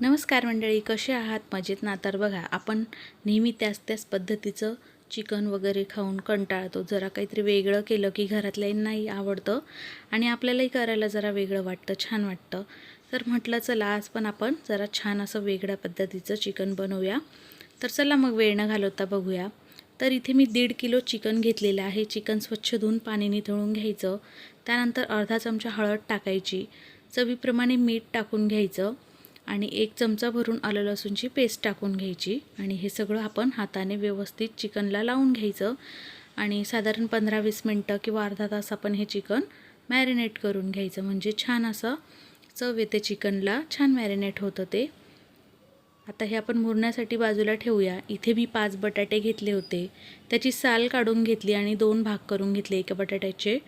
नमस्कार मंडळी कसे आहात? मजेत ना? तर बघा आपण नेहमी त्याच त्याच पद्धतीचं चिकन वगैरे खाऊन कंटाळतो. जरा काहीतरी वेगळं केलं की घरातल्यांनाही आवडतं आणि आपल्यालाही करायला जरा वेगळं वाटतं छान वाटतं. तर म्हटलं चला आज पण आपण जरा छान असं वेगळ्या पद्धतीचं चिकन बनवूया. तर चला मग वेळ न घालवता बघूया. तर इथे मी दीड किलो चिकन घेतलेलं आहे. चिकन स्वच्छ धुवून पाणी धुळून घ्यायचं. त्यानंतर अर्धा चमचा हळद टाकायची. चवीप्रमाणे मीठ टाकून घ्यायचं. आणि एक चमचा भरून आलं लसूणची पेस्ट टाकून घ्यायची. आणि हे सगळं आपण हाताने व्यवस्थित चिकनला लावून घ्यायचं. आणि साधारण पंधरा वीस मिनटं किंवा अर्धा तास आपण हे चिकन मॅरिनेट करून घ्यायचं. म्हणजे छान असं चव येते चिकनला. छान मॅरिनेट होतं ते. आता हे आपण मुरण्यासाठी बाजूला ठेवूया. इथे मी पाच बटाटे घेतले होते. त्याची साल काढून घेतली आणि दोन भाग करून घेतले एका बटाट्याचे.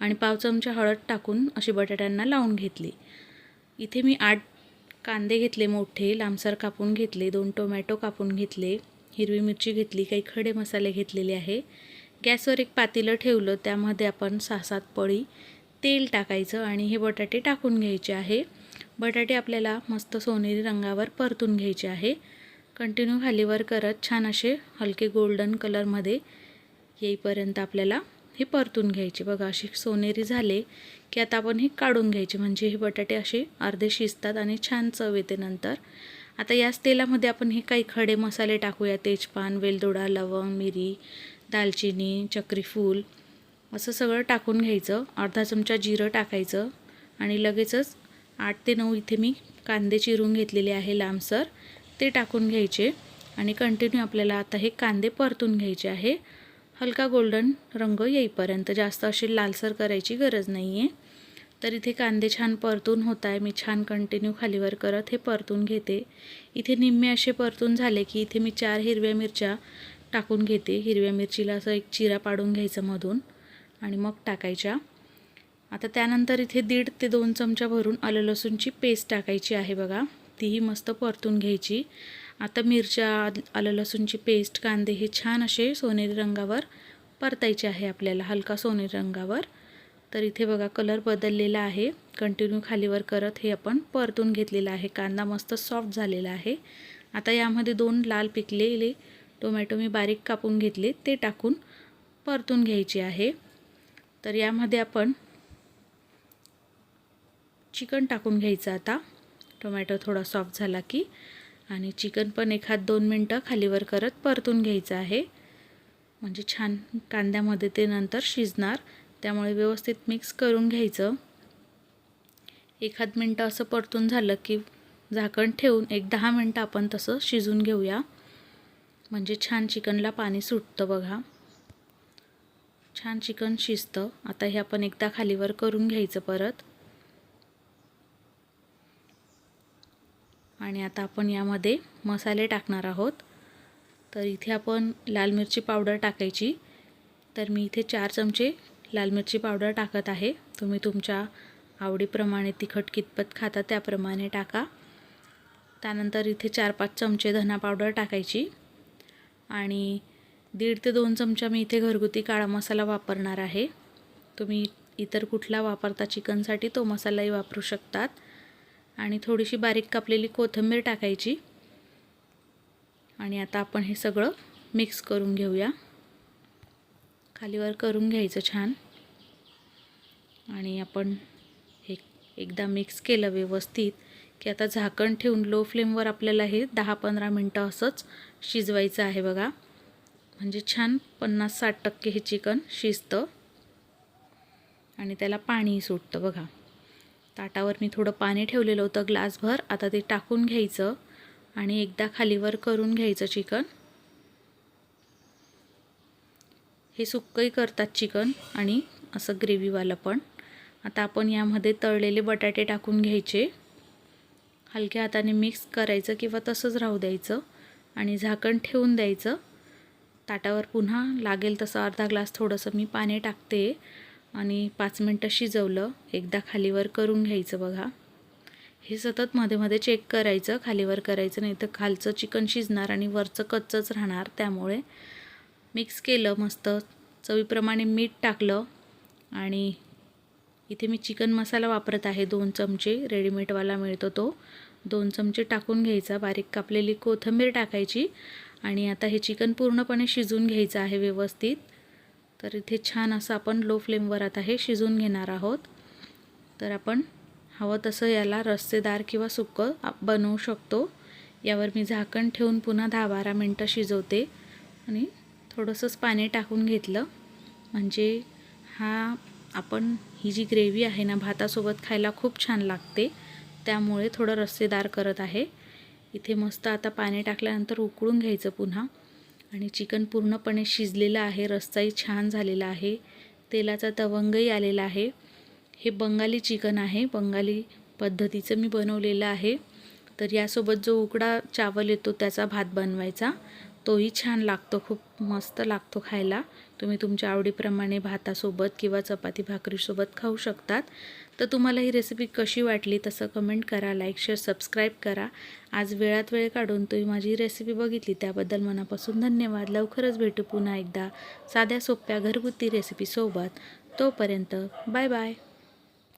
आणि पाव चमचा हळद टाकून अशी बटाट्यांना लावून घेतली. इथे मी आठ कांदे घेतले मोठे लांबसर कापून घेतले दोन टोमॅटो कापून घेतले हिरवी मिरची घेतली काही खडे मसाले घेतलेले आहे. गॅसवर एक पातेलं ठेवलं त्यामध्ये आपण सहा सात पळी तेल टाकायचं आणि हे बटाटे टाकून घ्यायचे आहे. बटाटे आपल्याला मस्त सोनेरी रंगावर परतून घ्यायचे आहे. कंटिन्यू खालीवर करत छान असे हलके गोल्डन कलरमध्ये येईपर्यंत आपल्याला हे परतून घ्यायचे. बघा असे सोनेरी झाले की आता आपण हे काढून घ्यायचे. म्हणजे हे बटाटे असे अर्धे शिजतात आणि छान चव येते नंतर. आता याच तेलामध्ये आपण हे काही खडे मसाले टाकूया. तेजपान वेलदोडा लवंग मिरी दालचिनी चक्रीफूल असं सगळं टाकून घ्यायचं. अर्धा चमचा जिरं टाकायचं आणि लगेचच आठ ते नऊ इथे मी कांदे चिरून घेतलेले आहे लांबसर. ते टाकून घ्यायचे आणि कंटिन्यू आपल्याला आता हे कांदे परतून घ्यायचे आहे. हलका गोल्डन रंग येईपर्यंत जास्त अशी लालसर करायची गरज नाही आहे तर इथे कांदे छान परतून होत आहे मी छान कंटिन्यू खालीवर करत हे परतून घेते. इथे निम्मे असे परतून झाले की इथे मी चार हिरव्या मिरच्या टाकून घेते. हिरव्या मिरचीला असं एक चिरा पाडून घ्यायचं मधून आणि मग टाकायच्या. आता त्यानंतर इथे दीड ते दोन चमचा भरून आलं लसूणची पेस्ट टाकायची आहे बघा. तीही मस्त परतून घ्यायची. आता मिरच्या आलं लसूणची पेस्ट कांदे हे छान असे सोनेरी रंगावर परतायचे आहे आपल्याला हलका सोनेरी रंगावर. तर इथे बघा कलर बदललेला आहे. कंटिन्यू खालीवर करत हे आपण परतून घेतलेलं आहे. कांदा मस्त सॉफ्ट झालेला आहे. आता यामध्ये दोन लाल पिकलेले टोमॅटो मी बारीक कापून घेतले ते टाकून परतून घ्यायचे आहे. तर यामध्ये आपण चिकन टाकून घ्यायचं आता. टोमॅटो थोडा सॉफ्ट झाला की आणि चिकन पण एखाद दोन मिनटं खालीवर करत परतून घ्यायचं आहे. म्हणजे छान कांद्यामध्ये ते नंतर शिजणार. त्यामुळे व्यवस्थित मिक्स करून घ्यायचं. एखाद मिनटं असं परतून झालं की झाकण ठेवून एक दहा मिनटं आपण तसं शिजून घेऊया. म्हणजे छान चिकनला पाणी सुटतं बघा. छान चिकन शिजतं. आता हे आपण एकदा खालीवर करून घ्यायचं परत. आणि आता आपण यामध्ये मसाले टाकणार आहोत. तर इथे आपण लाल मिरची पावडर टाकायची. तर मी इथे चार चमचे लाल मिरची पावडर टाकत आहे. तुम्ही तुमच्या आवडीप्रमाणे तिखट कितपत खाता त्याप्रमाणे टाका. त्यानंतर इथे चार पाच चमचे धना पावडर टाकायची. आणि दीड ते दोन चमचा मी इथे घरगुती काळा मसाला वापरणार आहे. तुम्ही इतर कुठला वापरता चिकनसाठी तो मसालाही वापरू शकतात. आणि थोडीशी बारीक कापलेली कोथिंबीर टाकायची. आणि आता आपण हे सगळं मिक्स करून घेऊया. खालीवर करून घ्यायचं छान. आणि आपण हे एकदा मिक्स केलं व्यवस्थित की आता झाकण ठेवून लो फ्लेमवर आपल्याला हे दहा पंधरा मिनटं असंच शिजवायचं आहे बघा. म्हणजे छान पन्नास साठ टक्के हे चिकन शिजतं. आणि त्याला पाणीही सुटतं बघा. ताटावर मी थोडं पाणी ठेवलेलं होतं ग्लासभर. आता ते टाकून घ्यायचं आणि एकदा खालीवर करून घ्यायचं चिकन. हे सुक्कही करतात चिकन आणि असं ग्रेव्हीवालं पण. आता आपण यामध्ये तळलेले बटाटे टाकून घ्यायचे. हलक्या हाताने मिक्स करायचं किंवा तसंच राहू द्यायचं आणि झाकण ठेवून द्यायचं. ताटावर पुन्हा लागेल तसं अर्धा ग्लास थोडंसं मी पाणी टाकते. आणि पाच मिनटं शिजवलं एकदा खालीवर करून घ्यायचं बघा. हे सतत मध्ये मध्ये चेक करायचं खालीवर करायचं नाही तर खालचं चिकन शिजणार आणि वरचं कच्चंच राहणार. त्यामुळे मिक्स केलं मस्त चवीप्रमाणे मीठ टाकलं आणि इथे मी चिकन मसाला वापरत आहे. दोन चमचे रेडीमेडवाला मिळतो तो. दोन चमचे टाकून घ्यायचा. बारीक कापलेली कोथिंबीर टाकायची आणि आता हे चिकन पूर्णपणे शिजून घ्यायचं आहे व्यवस्थित. तर इथे छान असं आपण लो फ्लेमवर आता हे शिजून घेणार आहोत. तर आपण हवं तसं याला रस्सेदार किंवा सुकं बनवू शकतो. यावर मी झाकण ठेवून पुन्हा दहा बारा मिनटं शिजवते. आणि थोडंसंच पाणी टाकून घेतलं. म्हणजे हा आपण ही जी ग्रेव्ही आहे ना भातासोबत खायला खूप छान लागते. त्यामुळे थोडं रस्सेदार करत आहे. इथे मस्त आता पाणी टाकल्यानंतर उकळून घ्यायचं पुन्हा. आणि चिकन पूर्णपणे शिजलेलं आहे रस्साही छान झालेला आहे तेलाचा तवंगही आलेला आहे. हे बंगाली चिकन आहे बंगाली पद्धतीचं मी बनवलेलं आहे. तर यासोबत जो उकडा चावल येतो त्याचा भात बनवायचा. तोही छान लागतो खूप मस्त लागतो खायला. तुम्ही तुमच्या आवडीप्रमाणे भातासोबत किंवा चपाती भाकरीसोबत खाऊ शकतात. तर तुम्हाला ही रेसिपी कशी वाटली तसं कमेंट करा लाईक शेअर सबस्क्राईब करा. आज वेळात वेळ काढून तुम्ही माझी रेसिपी बघितली त्याबद्दल मनापासून धन्यवाद. लवकरच भेटू पुन्हा एकदा साध्या सोप्या घरगुती रेसिपीसोबत तोपर्यंत बाय बाय